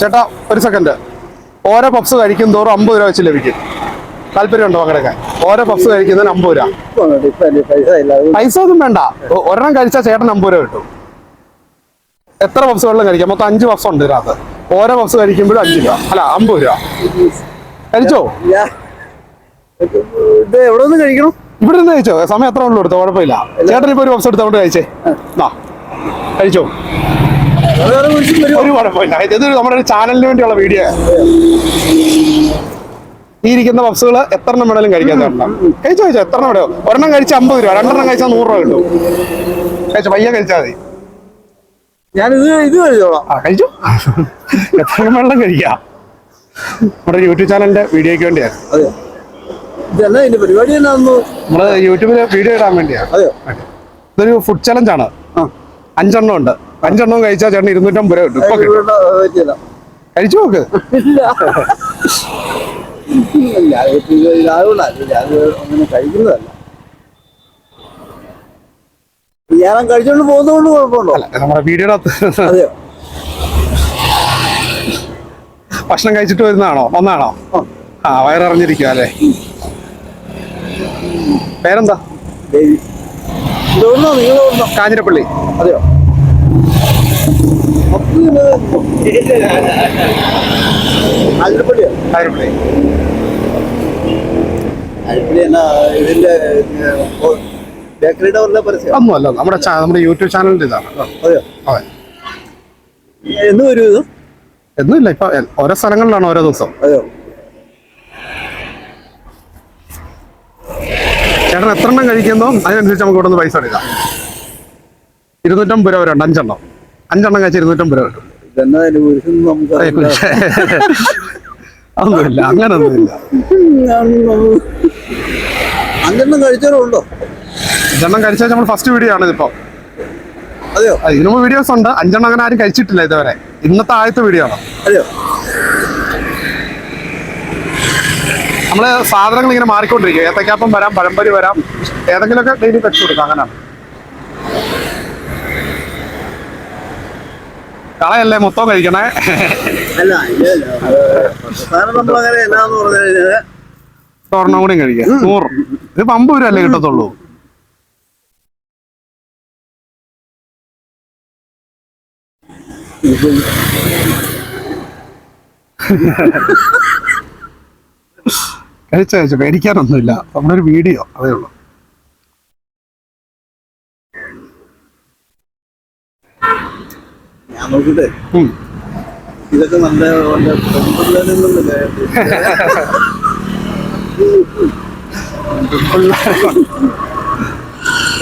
ചേട്ടാ ഒരു സെക്കൻഡ് ഓരോ പപ്സ് കഴിക്കും തോറും അമ്പത് രൂപ വെച്ച് ലഭിക്കും. താല്പര്യമുണ്ടോ പങ്കെടുക്കാൻ ഓരോ പപ്സ് കഴിക്കുന്നതിന് അമ്പത് രൂപ. പൈസ ഒന്നും വേണ്ട. ഒരെണ്ണം കഴിച്ചാൽ ചേട്ടൻ അമ്പത് രൂപ കിട്ടും. എത്ര പപ്സ് വെള്ളം കഴിക്കാം. മൊത്തം അഞ്ച് പപ്സ് ഉണ്ട് ഇതിനകത്ത്. ഓരോ പപ്സ് കഴിക്കുമ്പോഴും അഞ്ച് രൂപ. അല്ല അമ്പത് രൂപ. കഴിച്ചോ? ഇത് എവിടെ നിന്ന് കഴിക്കണം? ഇവിടെ നിന്ന് കഴിച്ചോ? സമയം എത്ര ഉള്ളു എടുത്തോ? കുഴപ്പമില്ല. ചേട്ടൻ ഇപ്പൊ ഒരു പപ്സ് എടുത്തോണ്ട് കഴിച്ചേ. ആ. കഴിച്ചോ ഒരു കുഴപ്പമില്ല. ഇത് നമ്മുടെ ഒരു ചാനലിന് വേണ്ടിയുള്ള വീഡിയോ ഈ ഇരിക്കുന്ന പപ്സുകൾ എത്ര എണ്ണം വേണേലും കഴിക്കാൻ തരണം. കഴിച്ചോ കഴിച്ചോ എത്ര എണ്ണം വേണോ ഒരെണ്ണം കഴിച്ചാൽ അമ്പത് രൂപ രണ്ടെണ്ണം കഴിച്ചാൽ നൂറ് രൂപ കിട്ടും. കഴിച്ചോ പയ്യെ കഴിച്ചാൽ മതി. ഞാൻ ഇത് ഇത് കഴിച്ചോ ആ കഴിച്ചു? എത്ര വെള്ളം കഴിക്കാം. നമ്മുടെ യൂട്യൂബ് ചാനലിന്റെ വീഡിയോയ്ക്ക് വേണ്ടിയാണ്. അതെയോ? ഇതിന്റെ പരിപാടി എന്നാന്ന്? നമ്മൾ യൂട്യൂബിൽ വീഡിയോ ഇടാൻ വേണ്ടിയാണ്. അതെയോ? ഇതൊരു ഫുഡ് ചലഞ്ച് ആണ്. അഞ്ചെണ്ണം ഉണ്ട്. അഞ്ചെണ്ണം കഴിച്ചാൽ ചേട്ടൻ ഇരുന്നൂറ്റമ്പത് രൂപ കിട്ടും. ഇപ്പൊ കിട്ടും. കഴിച്ചു നോക്ക്. ഞാൻ കഴിച്ചോണ്ട് പോകുന്നതുകൊണ്ട് കുഴപ്പമുണ്ടോ? നമ്മുടെ അതെയോ? ഭക്ഷണം കഴിച്ചിട്ട് വരുന്നതാണോ? വന്നാണോ ആ. വയറിറിഞ്ഞിരിക്കുക അല്ലേ? പേരെന്താ? കാഞ്ഞിരപ്പള്ളി. അതെയോ? അരിപ്പള്ളിയോ കാഞ്ഞിരപ്പള്ളി. ഇതിന്റെ ബേക്കറിയുടെ പരസ്യം? നമ്മുടെ നമ്മുടെ യൂട്യൂബ് ചാനലിന്റെ ഇതാണ് അതെയോ? അതെ. എന്ന് വരും ഇത്? ഒന്നുമില്ല ഇപ്പൊ ഓരോ സ്ഥലങ്ങളിലാണ് ഓരോ ദിവസം. അതെയോ? ചേട്ടൻ എത്ര എണ്ണം കഴിക്കുന്നോ അതിനനുസരിച്ച് നമുക്ക് ഇവിടെ നിന്ന് പൈസ എടുക്കാം. ഇരുന്നൂറ്റമ്പത് രൂപ വരെ ഉണ്ട് അഞ്ചെണ്ണം. അഞ്ചെണ്ണം കഴിച്ച ഇരുന്നൂറ്റമ്പത് രൂപ കിട്ടും. അറിയില്ല. അതൊന്നുമില്ല അങ്ങനൊന്നുമില്ല. അഞ്ചെണ്ണം കഴിച്ചാലും ഉണ്ടോ അഞ്ചെണ്ണം കഴിച്ചാൽ നമ്മൾ ഫസ്റ്റ് വീഡിയോ ആണ് ഇതിപ്പോ. അതെയോ? ഇതിനു വീഡിയോസ് ഉണ്ട്. അഞ്ചെണ്ണം അങ്ങനെ ആരും കഴിച്ചിട്ടില്ല ഇതുവരെ. ഇന്നത്തെ ആദ്യത്തെ വീഡിയോ ആണ്. അതെയോ? നമ്മൾ സാധനങ്ങൾ ഇങ്ങനെ മാറിക്കൊണ്ടിരിക്കും ഏത്തക്കാപ്പം വരാം പഴംപരി വരാം. ഏതെങ്കിലുമൊക്കെ ഡെയിലി വെച്ച് കൊടുക്കാം അങ്ങനെ. കളയല്ലേ മൊത്തം കഴിക്കണേ? ഒരെണ്ണം കൂടി കഴിക്കാം. നൂറ്. ഇത് പമ്പ് വരും അല്ലേ കിട്ടത്തുള്ളൂ? ഇപ്പം കഴിച്ച കഴിച്ച. പേടിക്കാനൊന്നുമില്ല നമ്മുടെ ഒരു വീഡിയോ അതേ ഉള്ളൂ. ഞാൻ നോക്കിട്ടെ. ഇതൊക്കെ നല്ല.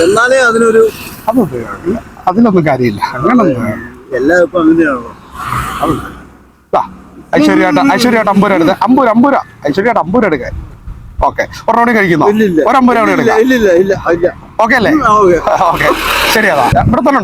എന്നാലേ അതിനൊരു അതൊന്നും അതിലൊന്നും കാര്യമില്ല. അങ്ങനെ എല്ലാം ഇപ്പൊ അങ്ങനെയാണല്ലോ. ദാ, ഐശ്വര്യമായിട്ട് ഐശ്വര്യമായിട്ട് അമ്പൂര എടുത്ത്. അമ്പൂര അമ്പൂര ഐശ്വര്യമായിട്ട് അമ്പൂര എടുക്കാൻ ഓക്കെ. ഒരെണ്ണം കഴിക്കുന്നു? ഒരമ്പൂര എടുക്കാം. ഓക്കെ അല്ലേ? ഓക്കെ. ശരി അതാ. ഇവിടെ തന്നെ